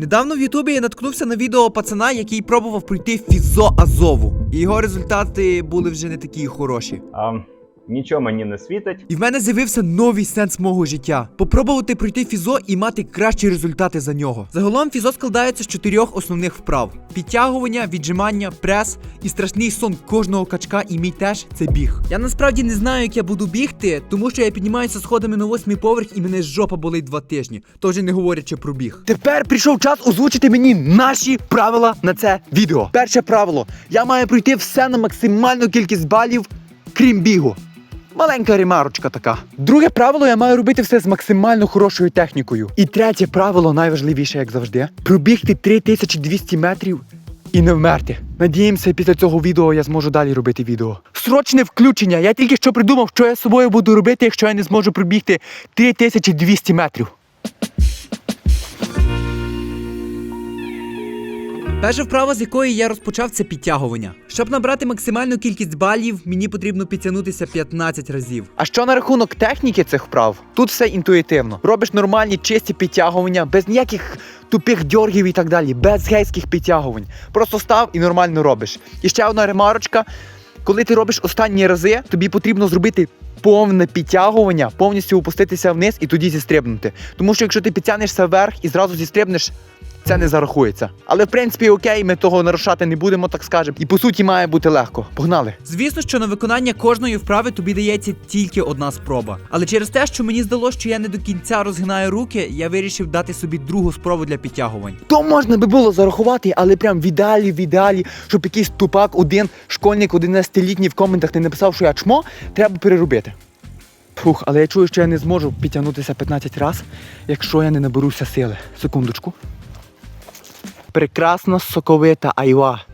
Недавно в Ютубі я наткнувся на відео пацана, який пробував пройти фізо Азову. І його результати були вже не такі хороші. А, нічого мені не світить. І в мене з'явився новий сенс мого життя: попробувати пройти фізо і мати кращі результати за нього. Загалом фізо складається з чотирьох основних вправ: підтягування, віджимання, прес і страшний сон кожного качка, і мій теж це біг. Я насправді не знаю, як я буду бігти, тому що я піднімаюся сходами на восьмий поверх і мене жопа болить два тижні, то вже не говорячи про біг. Тепер прийшов час озвучити мені наші правила на це відео. Перше правило: я маю пройти все на максимальну кількість балів, крім бігу. Маленька ремарочка така. Друге правило, я маю робити все з максимально хорошою технікою. І третє правило, найважливіше, як завжди, пробігти 3200 метрів і не вмерти. Надіємося, після цього відео я зможу далі робити відео. Срочне включення. Я тільки що придумав, що я з собою буду робити, якщо я не зможу пробігти 3200 метрів. Перша вправа, з якої я розпочав, це підтягування. Щоб набрати максимальну кількість балів, мені потрібно підтягнутися 15 разів. А що на рахунок техніки цих вправ? Тут все інтуїтивно. Робиш нормальні чисті підтягування, без ніяких тупих дьоргів і так далі, без гейських підтягувань. Просто став і нормально робиш. І ще одна ремарочка. Коли ти робиш останні рази, тобі потрібно зробити повне підтягування, повністю опуститися вниз і тоді зістрибнути. Тому що якщо ти підтягнешся вверх і зразу зістрибнеш, це не зарахується. Але в принципі окей, ми того нарушати не будемо, так скажемо. І по суті має бути легко. Погнали! Звісно, що на виконання кожної вправи тобі дається тільки одна спроба. Але через те, що мені здалося, що я не до кінця розгинаю руки, я вирішив дати собі другу спробу для підтягувань. То можна би було зарахувати, але прям в ідеалі, в ідеалі, щоб якийсь тупак, один школьник 11-літній в коментах не написав, що я чмо, треба переробити. Фух, але я чую, що я не зможу підтягнутися 15 разів, якщо я не наберуся сили. Секундочку. Прекрасна соковита айва.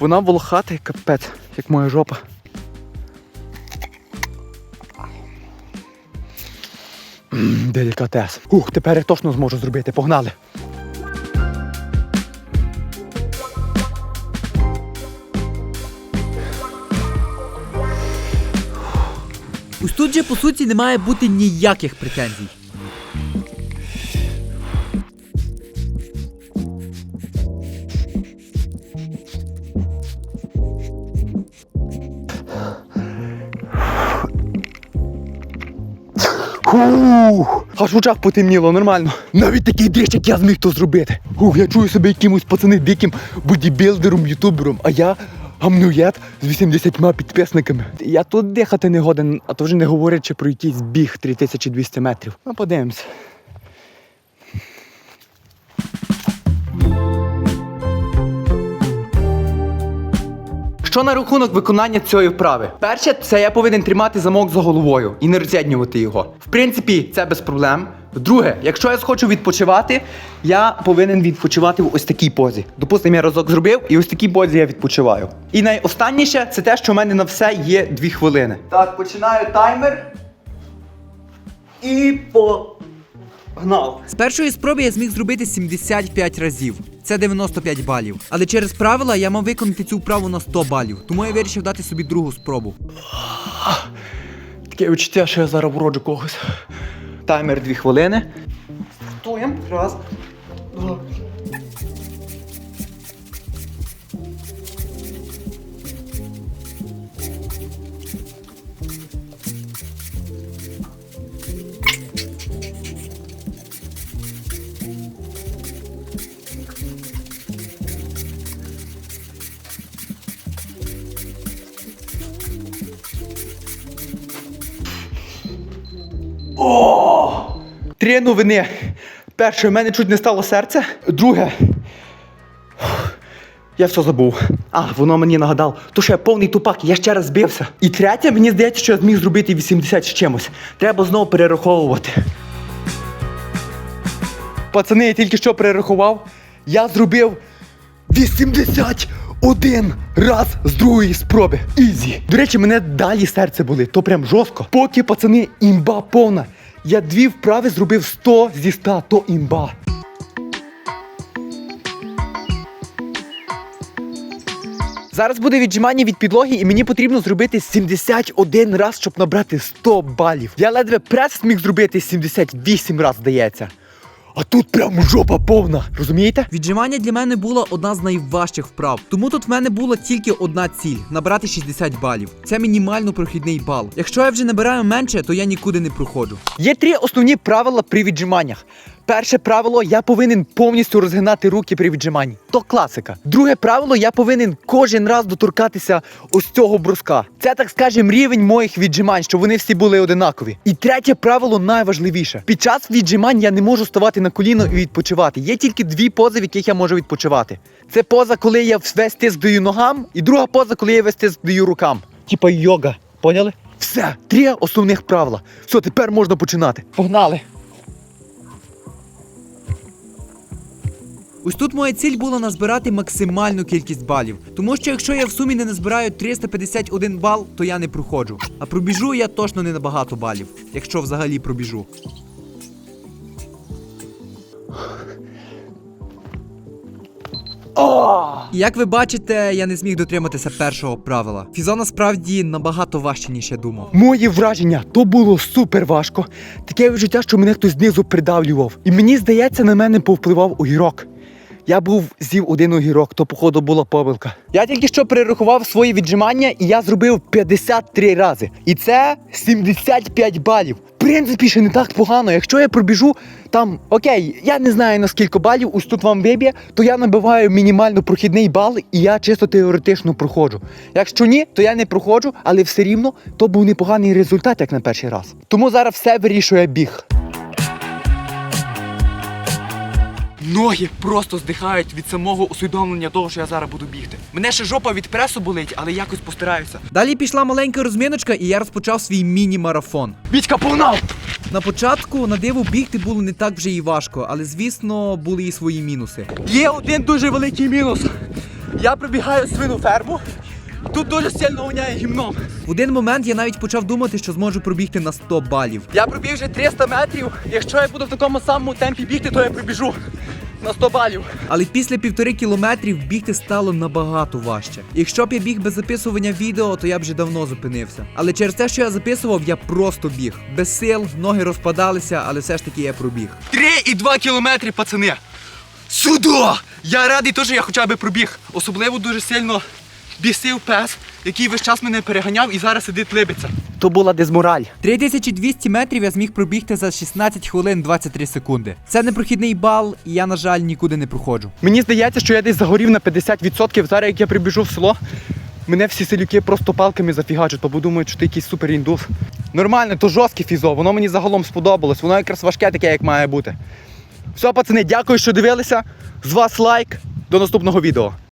Вона волохата, як капець, як моя жопа. Делікатес. Ух, тепер я точно зможу зробити. Погнали. Ось тут же по суті не має бути ніяких претензій. Ух, аж в очах потемніло, нормально. Навіть такий дрищ, як я зміг то зробити. Ух, я чую себе якимось пацани диким бодібілдером, ютубером, а я гамнюєт з 80 підписниками. Я тут дихати не годен, а то вже не говорячи про якийсь біг 3200 метрів. Ну, подивимось. Що на рахунок виконання цієї вправи? Перше, це я повинен тримати замок за головою і не роз'єднювати його. В принципі, це без проблем. Друге, якщо я схочу відпочивати, я повинен відпочивати в ось такій позі. Допустимо, я разок зробив, і ось такій позі я відпочиваю. І найостанніше це те, що в мене на все є 2 хвилини. Так, починаю таймер. І погнав. З першої спроби я зміг зробити 75 разів. Це 95 балів. Але через правила я мав виконати цю вправу на 100 балів, тому я вирішив дати собі другу спробу. Таке відчуття, що я зараз вроджу когось. Таймер 2 хвилини. Стуємо. Раз. Два. Три новини. Перше, в мене чуть не стало серце. Друге. Я все забув. А, воно мені нагадало, то що я повний тупак, я ще раз збився. І третє, мені здається, що я зміг зробити 80 з чимось. Треба знову перераховувати. Пацани, я тільки що перерахував. Я зробив 81 раз з другої спроби. Ізі. До речі, мене далі серце болить, то прям жорстко. Поки пацани імба повна. Я дві вправи зробив 100 зі 100, то імба. Зараз буде віджимання від підлоги, і мені потрібно зробити 71 раз, щоб набрати 100 балів. Я ледве прес міг зробити 78 раз, здається. А тут прям жопа повна. Розумієте? Віджимання для мене була одна з найважчих вправ. Тому тут в мене була тільки одна ціль набрати 60 балів. Це мінімально прохідний бал. Якщо я вже набираю менше, то я нікуди не проходжу. Є три основні правила при віджиманнях. Перше правило, я повинен повністю розгинати руки при віджиманні. То класика. Друге правило, я повинен кожен раз доторкатися ось цього бруска. Це, так скажем, рівень моїх віджимань, щоб вони всі були одинакові. І третє правило найважливіше. Під час віджимань я не можу ставати на коліно і відпочивати. Є тільки дві пози, в яких я можу відпочивати. Це поза, коли я весь тиск даю ногам, і друга поза, коли я весь тиск даю рукам. Типа йога. Поняли? Все, три основних правила. Все, тепер можна починати. Погнали! Ось тут моя ціль була назбирати максимальну кількість балів. Тому що якщо я в сумі не назбираю 351 бал, то я не проходжу. А пробіжу я точно не на багато балів, якщо взагалі пробіжу. Як ви бачите, я не зміг дотриматися першого правила. Фізо насправді набагато важче, ніж я думав. Мої враження, то було супер важко. Таке відчуття, що мене хтось знизу придавлював. І мені здається, на мене повпливав огірок. Я був з'їв один огірок, то походу була помилка. Я тільки що перерахував свої віджимання, і я зробив 53 рази. І це 75 балів. В принципі, ще не так погано. Якщо я пробіжу там, окей, я не знаю на скільки балів, ось тут вам виб'є, то я набиваю мінімально прохідний бал, і я чисто теоретично проходжу. Якщо ні, то я не проходжу, але все рівно то був непоганий результат, як на перший раз. Тому зараз все вирішує біг. Ноги просто здихають від самого усвідомлення того, що я зараз буду бігти. Мене ще жопа від пресу болить, але якось постараюся. Далі пішла маленька розміночка, і я розпочав свій міні-марафон. Вітька, погнав! На початку на диво бігти було не так вже і важко, але звісно були і свої мінуси. Є один дуже великий мінус. Я пробігаю свину ферму. Тут дуже сильно воняє гімном. В один момент я навіть почав думати, що зможу пробігти на 100 балів. Я пробіг вже 300 метрів. Якщо я буду в такому самому темпі бігти, то я пробіжу на 100 балів. Але після півтори кілометрів бігти стало набагато важче. Якщо б я біг без записування відео, то я б вже давно зупинився. Але через те, що я записував, я просто біг. Без сил, ноги розпадалися, але все ж таки я пробіг. 3,2 кілометри, пацани. Сюди! Я радий, теж я хоча б пробіг. Особливо дуже сильно бісив пес, який весь час мене переганяв і зараз сидить либиться. То була дезмораль. 3200 метрів я зміг пробігти за 16 хвилин 23 секунди. Це непрохідний бал, і я, на жаль, нікуди не проходжу. Мені здається, що я десь загорів на 50%. Зараз, як я прибіжу в село, мене всі селюки просто палками зафігачуть, бо думають, що ти якийсь супер індус. Нормально, то жорстке фізо, воно мені загалом сподобалось, воно якраз важке таке, як має бути. Все, пацани, дякую, що дивилися. З вас лайк. До наступного відео.